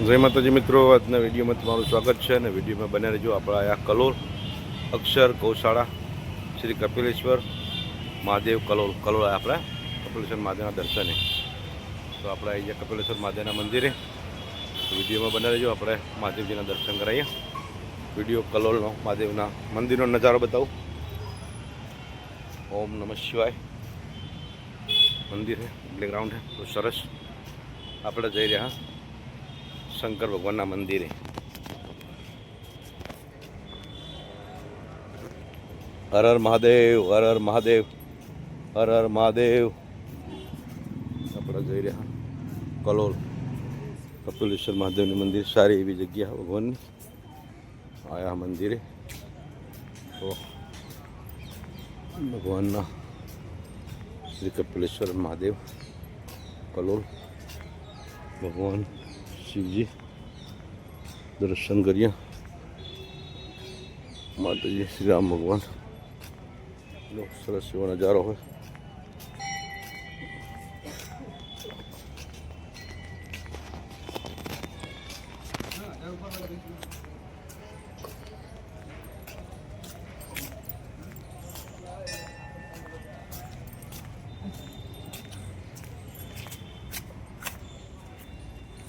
જય માતાજી મિત્રો, આજના વિડીયોમાં તમારું સ્વાગત છે અને વિડીયોમાં બને રહેજો આપણે આ કલોલ અક્ષર ગૌશાળા શ્રી કપિલેશ્વર મહાદેવ કલોલ. કલોલ આપણા, કપિલેશ્વર મહાદેવના દર્શને. તો આપણે અહીંયા કપિલેશ્વર મહાદેવના મંદિરે. વિડીયોમાં બને રહેજો, આપણે મહાદેવજીના દર્શન કરાવીએ વીડિયો કલોલનો, મહાદેવના મંદિરનો નજારો બતાવું. ઓમ નમઃ શિવાય. મંદિર છે પ્લેગ્રાઉન્ડ છે તો સરસ. આપણે જઈ રહ્યા શંકર ભગવાનના મંદિરે. હર હર મહાદેવ, હર હર મહાદેવ, હર હર મહાદેવ. આપણે જઈ રહ્યા. કલોલ, કપિલેશ્વર મહાદેવનું મંદિર, સારી એવી જગ્યા ભગવાનની. આયા મંદિરે. તો ભગવાનના શ્રી કપિલેશ્વર મહાદેવ, કલોલ, ભગવાન. શિવજી દર્શન કર્યા માતાજી શ્રી રામ ભગવાન. સરસ એવો નજારો હોય.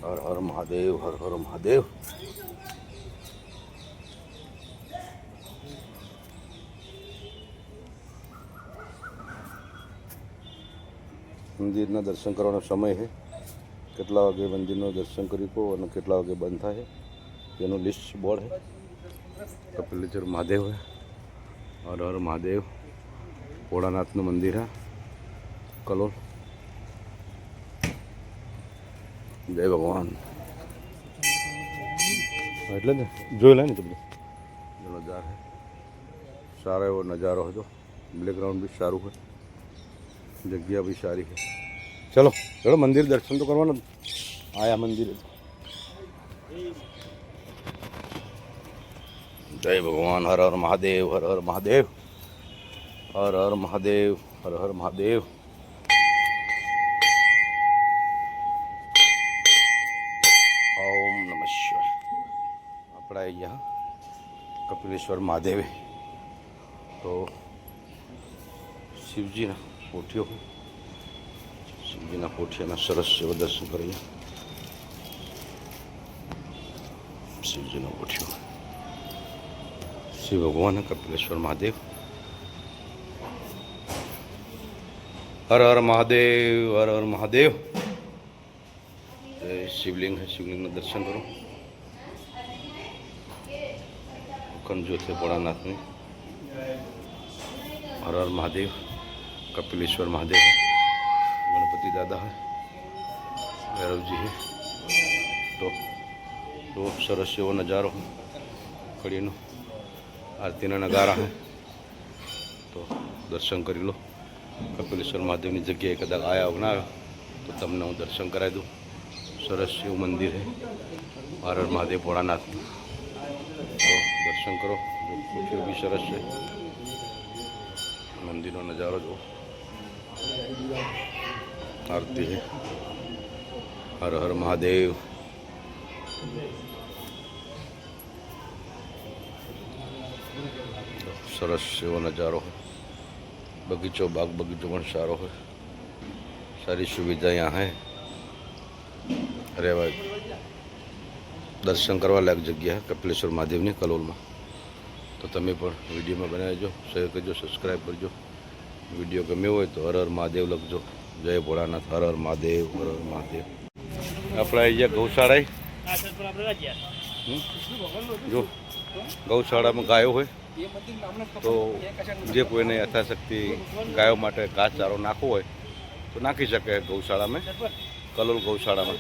હર હર મહાદેવ, હર હર મહાદેવ. મંદિરના દર્શન કરવાનો સમય છે કેટલા વાગે મંદિરનું દર્શન કરી કહો અને કેટલા વાગે બંધ થાય તેનું લિસ્ટ બોર્ડ છે કપિલેશ્વર મહાદેવ હે. હર હર મહાદેવ. ભોળાનાથનું મંદિર હે. કલોલ. જય ભગવાન. એટલે ને. જોઈ લે ને તમે નજારો છે. સારો એવો નજારો હતો પ્લેગ્રાઉન્ડ બી સારું છે. જગ્યા બી સારી છે. ચલો ચલો મંદિર દર્શન તો કરવાના. આયા મંદિર. જય ભગવાન હર હર મહાદેવ હર હર મહાદેવ. હર હર મહાદેવ હર હર મહાદેવ. है यह, कपिलेश्वर महादेव तो शिवजी ना कोठियो शिवजी ना कोठिया ना सरस शिव दर्शन कर शिवजी ना कोठियो शिव भगवान है, कपिलेश्वर महादेव। हर हर महादेव, हर हर महादेव। शिवलिंग है, शिवलिंग में दर्शन करो। કંજુ છે ભોળાનાથની હર હર મહાદેવ કપિલેશ્વર મહાદેવ ગણપતિ દાદા ભૈરવજી તો તો સરસ એવો નજારો કડીનો આરતીના નગારા હે તો દર્શન કરી લો કપિલેશ્વર મહાદેવની જગ્યાએ કદાચ આયા ના તો તમને હું દર્શન કરાવી દઉં સરસ શિવ મંદિર છે હર મહાદેવ ભોળાનાથનું દર્શન કરો બી સરસ છે. મંદિરનો નજારો જો આરતી છે. હર હર મહાદેવ. સરસ એવો નજારો બગીચો બાગ બગીચો પણ સારો હોય. સારી સુવિધા અહીંયા હે. રહેવા દર્શન કરવા લાયક જગ્યા કપિલેશ્વર મહાદેવની કલોલમાં. તો તમે પણ વિડીયોમાં બનાવજો શેર કરજો સબસ્ક્રાઈબ કરજો. વીડિયો ગમ્યો હોય તો હર હર મહાદેવ લખજો. જય ભોળાનાથ, હર હર મહાદેવ, હર હર મહાદેવ. આપણે અહીંયા ગૌશાળાએ જો, ગૌશાળામાં ગાયો હોય, તો જે કોઈને યથાશક્તિ ગાયો માટે ઘાસ ચારો નાખવો હોય, તો નાખી શકે ગૌશાળામાં. કલોલ ગૌશાળામાં.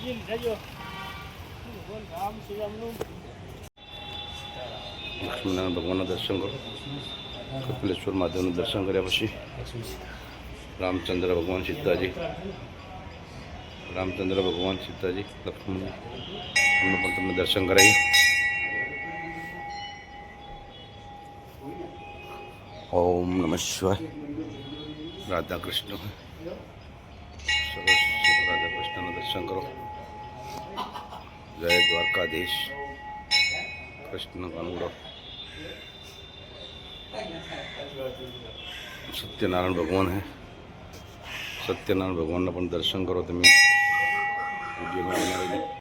લક્ષ્મીનારાયણ ભગવાનના દર્શન કરો. કપિલેશ્વર મહાદેવનું દર્શન કર્યા પછી રામચંદ્ર ભગવાન સીતાજી, રામચંદ્ર ભગવાન સીતાજી, લક્ષ્મણ, એમનું પણ તમને દર્શન કરાવી ઓમ નમઃ શિવાય. રાધા કૃષ્ણ. સરસ રાધા કૃષ્ણના દર્શન કરો. જય દ્વારકાધીશ. કૃષ્ણ કાનુડો સત્યનારાયણ ભગવાન હે. સત્યનારાયણ ભગવાનના પણ દર્શન કરો તમે.